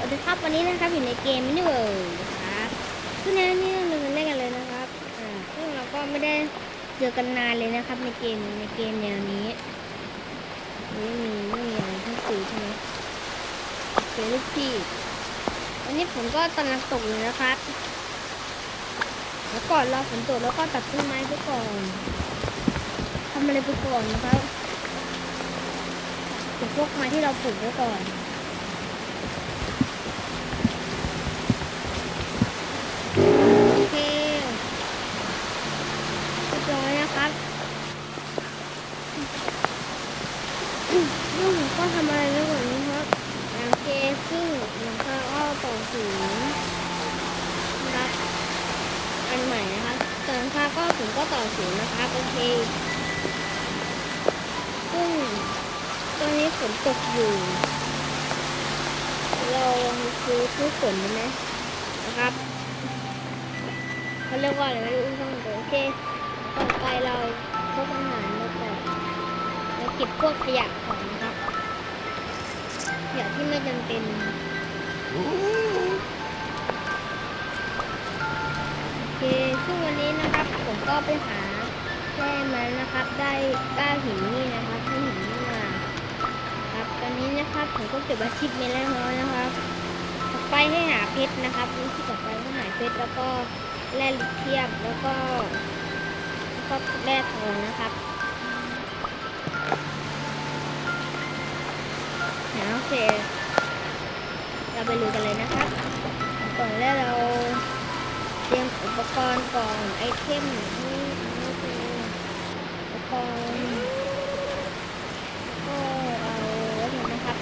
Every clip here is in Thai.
วัสดีครับวันนี้นะครับอยู่ในเกมมินิเวิร์นะครับซึ่งในนี้เราเล่นกันเลยนะครับอ่าซึ่งเราก็ไม่ได้เจอกันนานเลยนะครับ ในเกมในเกมแนวนี้ไม่มีไม่มีอะไรทั้งสื่ใช่ไหมโอเคลูกพี่วันนี้ผมก็กำลังตกอยู่นะครับ แล้วก่อนรอฝนตกแล้วก็ตัดต้นไม้ไปก่อนทำอะไรไปก่อนนะครับเก็บพวกไม้ที่เราปลูกไว้ก่อน โอเคเรียบร้อยนะครับลูกผมก็ทำอะไรแล้วก่อนนี้ครับหลังเกซึ่งหลังคาก็ต่อสูงนะครับอันใหม่นะครับแต่หลังคาก็ผมก็ต่อสูงนะครับโอเค ซึ่งตอนนี้ฝน ตกอยู่ เราซื้อซื้อฝนได้ไหมนะครับเขาเรียกว่าอะไรไม่รู้ช่างมันเถอะโอเคต่อไปเราพกอาหารมาก่อนแล้วเก็บพวกขยะก่อนนะครับขยะที่ไม่จำเป็นโอเคซึ่งวันนี้นะครับผมก็ไปหาแร่มานะครับ ได้ก้าหินนี่นะครับให้หิน นี้นะครับ ผมก็เก็บอาชีพเมแล้วนะครับ ต่อไปให้หาเพชรนะครับวิธีต่อไปให้หาเพชรแล้วก็แร่ลิเทียมแล้วก็แล้วก็แร่ทองนะครับนะโอเค เราไปลุยกันเลยนะครับ ก่อนแรกเราเตรียมอุปกรณ์ก่อนไอเทมนี่นี่คืออุปกรณ์ก็เอาไว้ก่อนนะครับ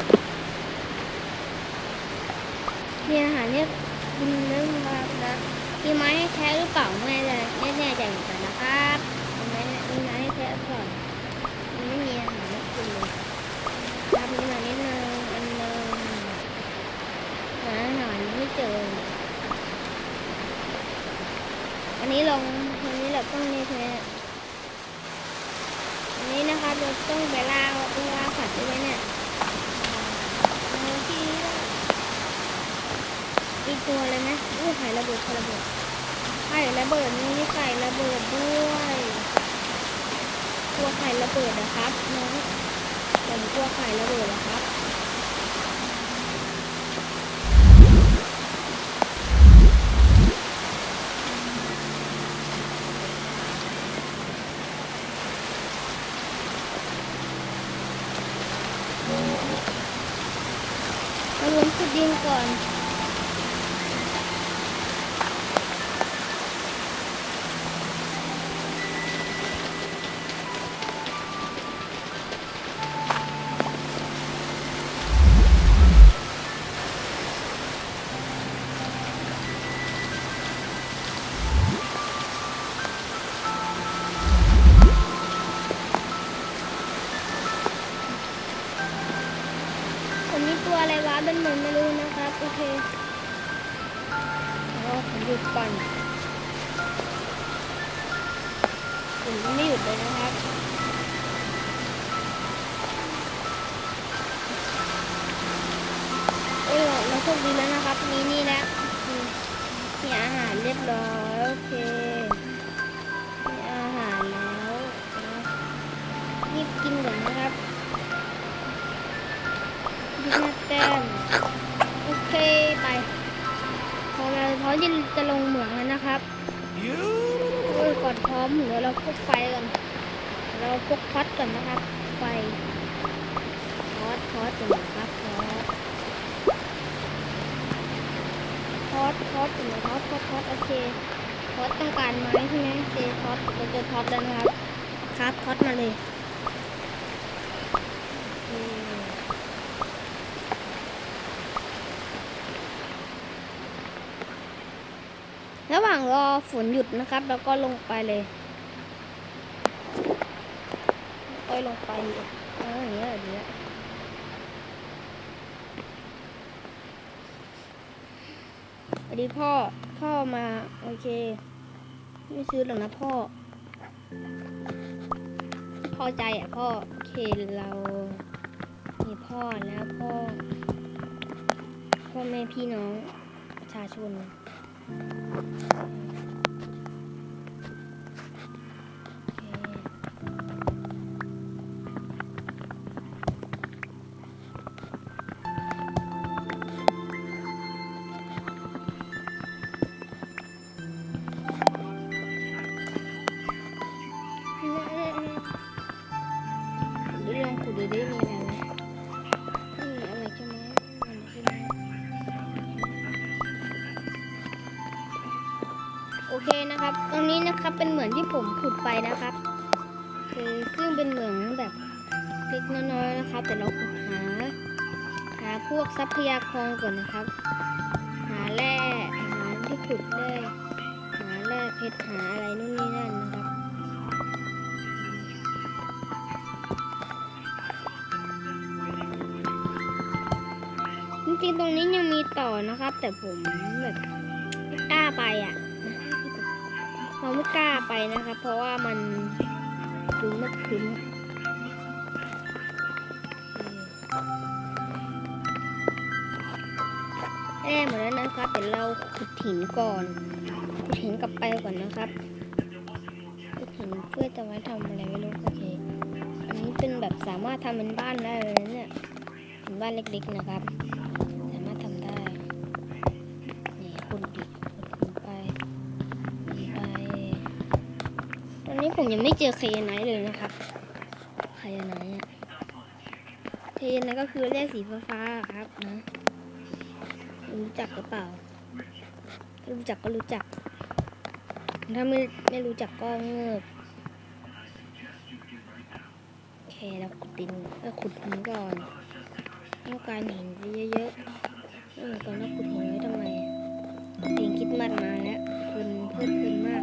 เนี่ยอาหารเนี่ยคุณเรื่องว่านะ มีไม้ให้แท้หรือเปล่าแม่แน่ใจเหมือนกันนะครับมีไม้มีไม้ให้แท้ก่อนมันไม่มีอาหารให้กินเลยทำนี่มานิดนึงอันนึงหาอาหารไม่เจอ อันนี้ลงอันนี้เราต้องนี่ใช่ไหมเนี่ยอันนี้นะคะเราต้องไปล่าไปล่าสัตว์ด้วยเนี่ยเอาที่ อีกตัวเลยไหมอู้ไข่ระเบิดไข่ระเบิดไข่ระเบิดนี่ไข่ระเบิดด้วย ตัวไข่ระเบิดนะครับน้องผมตัวไข่ระเบิดนะครับลงขุดดินก่อน ดีแล้วนะครับ มีนี่แล้วมีอาหารเรียบร้อยโอเคมีอาหารแล้วรีบกินก่อนนะครับยิงหน้าแต้มโอเคไปพอเราพร้อมที่จะลงเหมืองแล้วนะครับโอ้ยก่อนพร้อมเดี๋ยวเราพกไฟก่อนเราพกคอสก่อนนะครับ ไฟคอสคอสอยู่ไหน หนคอสคอสคอสโอเคคอสต้องการไม้ใช่ไหมโอเคคอสเราเจอคอสแล้วนะครับ ครับคอสมาเลยระหว่างรอฝนหยุดนะครับ แล้วก็ลงไปเลยค่อยลงไปเอย่างนี้แบบนี้สวัส ดีพ่อ พ่อมา โอเค ไม่ซื้อหรอกนะพ่อ พ่อใจอะพ่อ โอเคเรามีพ่อแล้วพ่อ พ่อพ่อแม่พี่น้องประชาชน พวกทรัพยากรก่อนนะครับ หาแร่หาที่ขุดแร่หาแร่เพชรหาอะไรนู่นนี่นั่นนะครับจริงๆตรงนี้ยังมีต่อนะครับ แต่ผมแบบไม่กล้าไปอะเราไม่กล้าไปนะครับ เพราะว่ามันคืนมันคืน นะครับเดี๋ยวเราขุดหินก่อนขุดหินกลับไปก่อนนะครับขุดหินเพื่อจะไว้ทำอะไรไม่รู้โอเคอันนี้เป็นแบบสามารถทำเป็นบ้านได้เลยเนี่ยเป็นบ้านเล็กๆนะครับ สามารถทำได้นี่คุณดิคุณไปไปตอนนี้ผมยังไม่เจอไคยาไนเลยนะครับไคยาไนอะไคยาไนก็คือเลขสีฟ้าๆครับนะ รู้จักหรือเปล่าถ้ารู้จักก็รู้จัก ถ้าไม่ไม่รู้จักก็เงือบโอเคเราขุดดินเออขุดหินก่อนต้องการหินเยอะๆเออก่อนเราขุดหินไว้ทำไมเพลงคิดมัดมาแล้วเพลินเพลิดเพลินมาก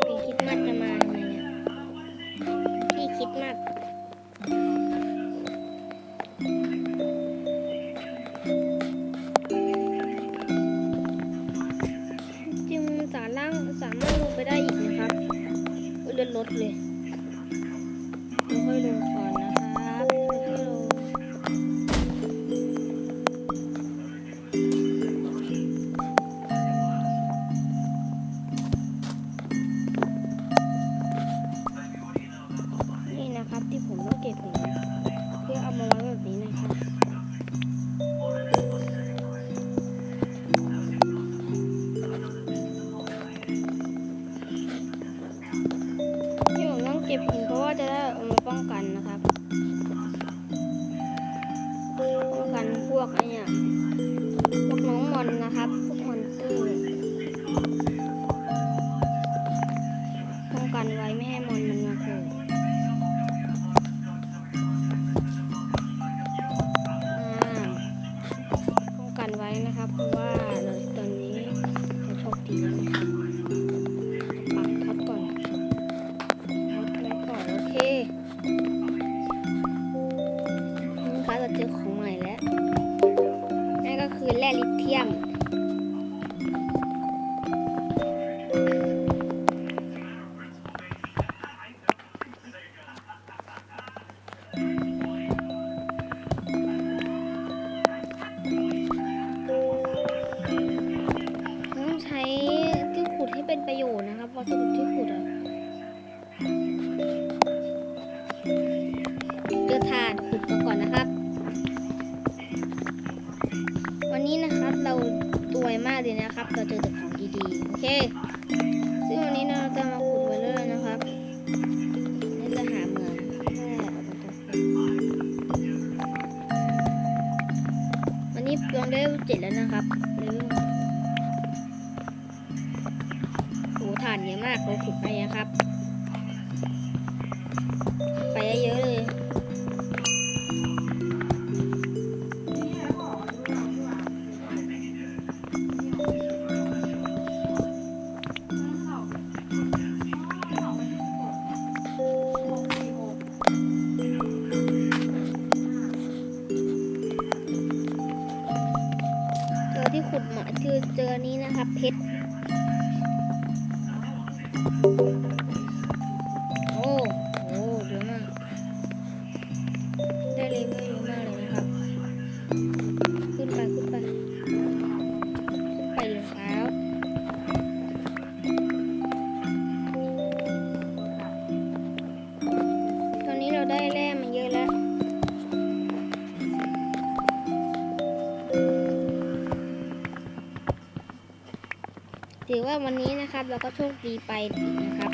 เพลงคิดมัดจะมาทำไมเนี่ยพี่คิดมา เอ้ ก็บหินเพราะว่าจะได้เอามาป้องกันนะครับ ป้องกันพวกไอ้เนี่ยพวกน้องมอนนะครับ พวกมอนเตอร์ นี่ ถ่านขุดมาก่อนนะครับ วันนี้นะครับเราตัวยมากเลยนะครับ เราเจอแต่ของดีๆ โอเค ซึ่งวันนี้เราจะมา ถือว่าวันนี้นะครับเราก็โชคดีไปนะครับ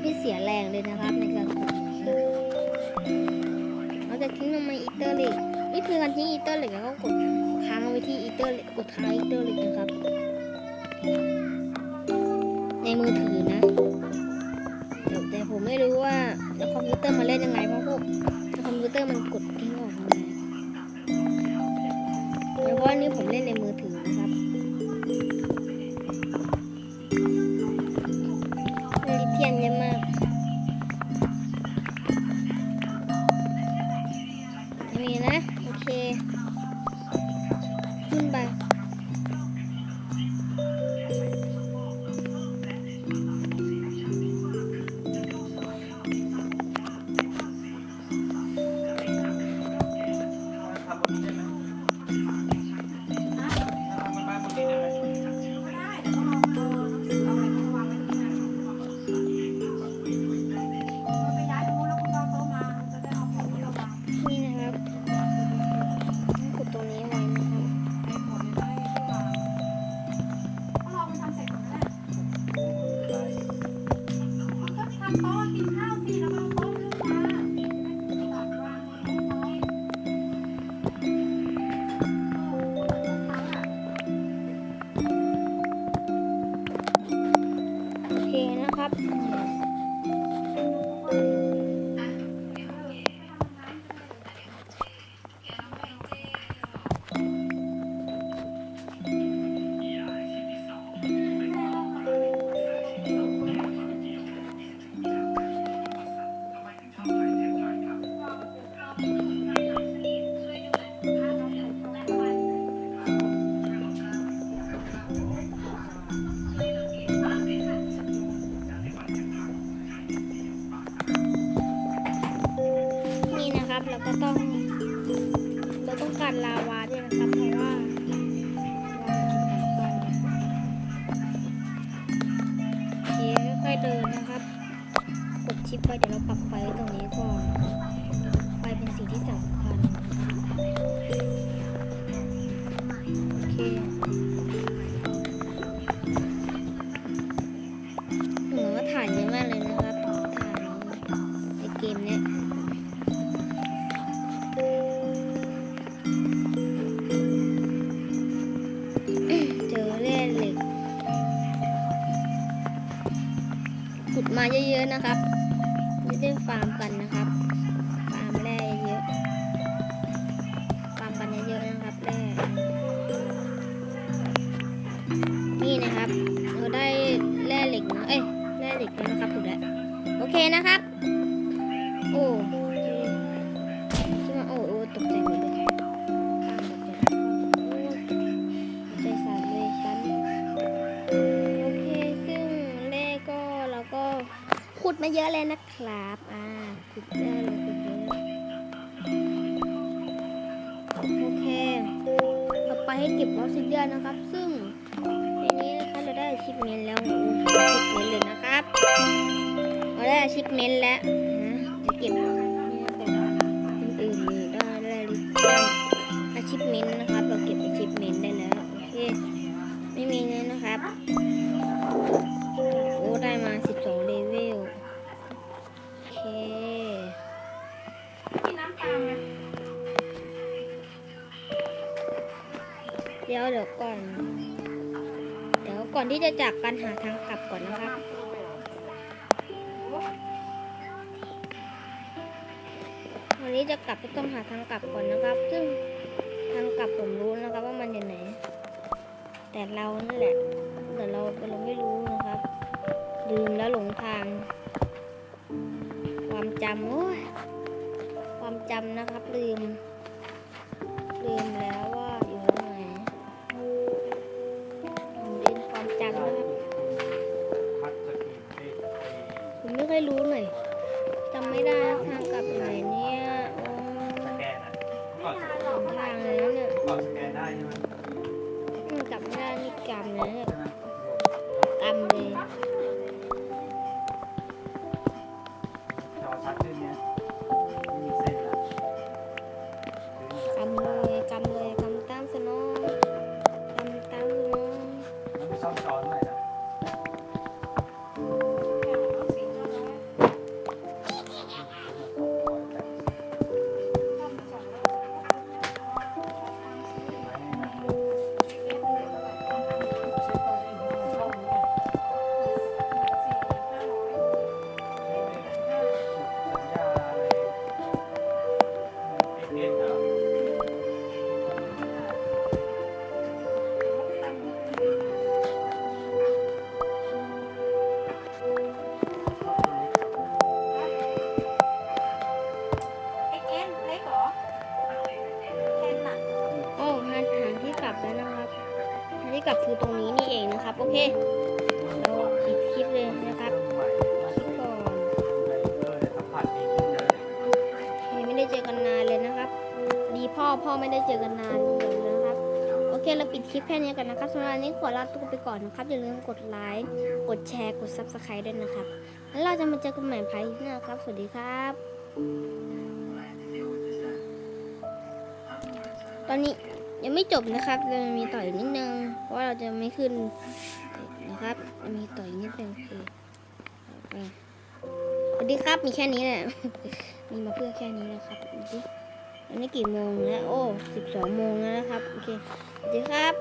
ไม่เสียแรงเลยนะครับในการขุดเราจะทิ้งลงมาอีเตอร์เหล็กนี่คือการทิ้งอีเตอร์เหล็กแล้วก็กดค้างไว้ที่อีเตอร์เหล็กกดค้างอีเตอร์เหล็กนะครับ ในมือถือนะแต่ผมไม่รู้ว่าในคอมพิวเตอร์มันเล่นยังไงเพราะพวกในคอมพิวเตอร์มันกดทิ้งออกมาแล้วเพราะอันนี้ผมเล่นในมือถือนะครับ คค่อยๆเดินนะครับ กดชิปไปเดี๋ยวเราปรับไฟตรงนี้ก่อนไฟเป็นสีที่สำคัญ เยอะๆนะครับไม่ได้ฟาร์มกันนะครับ ฟาร์มแร่เยอะ ฟาร์มกันเยอะๆนะครับแร่นี่นะครับ เราได้แร่เหล็กนะเอ้ยแร่เหล็กแล้วนะครับถูกแล้ว โอเคนะครับ อ่าขุดได้เลยขุดเยอะโอเค ต่อไปให้เก็บออกซิเดียนนะครับ ซึ่งในนี้นะคะเราได้ชิปเมนแล้วโอ้ชิปเมนเลยนะครับ เราได้ชิปเมนแล้วนะเดี๋ยวเก็บ เดี๋ยวเดี๋ยวก่อน เดี๋ยวก่อนที่จะจากกันหาทางกลับก่อนนะครับวันนี้จะกลับก็ต้องหาทางกลับก่อนนะครับ ซึ่งทางกลับผมรู้นะครับว่ามันอยู่ไหน แต่เรานั่นแหละ แต่เราเราไม่รู้นะครับ ลืมแล้วหลงทาง ความจำโอ้ยความจำนะครับลืม ลืมแล้ว ไม่ได้นี่กรรมนะเนี่ย แค่นี้กันนะครับสำหรับวันนี้ขอลาตัวไปก่อนนะครับ อย่าลืมกดไลค์ กดแชร์ กด subscribe ด้วยนะครับ แล้วเราจะมาเจอกันใหม่ภายหน้าครับ สวัสดีครับ ตอนนี้ยังไม่จบนะครับเรามีต่ออีกนิดนึง เพราะเราจะไม่ขึ้นนะครับ มีต่ออีกนิดนึงโอเคไปสวัสดีครับ มีแค่นี้แหละ มีมาเพื่อแค่นี้นะครับดูสิอันนี้กี่โมงแล้ว โอ้สิบสองโมงแล้วนะครับ โอเค สวัสดีครับ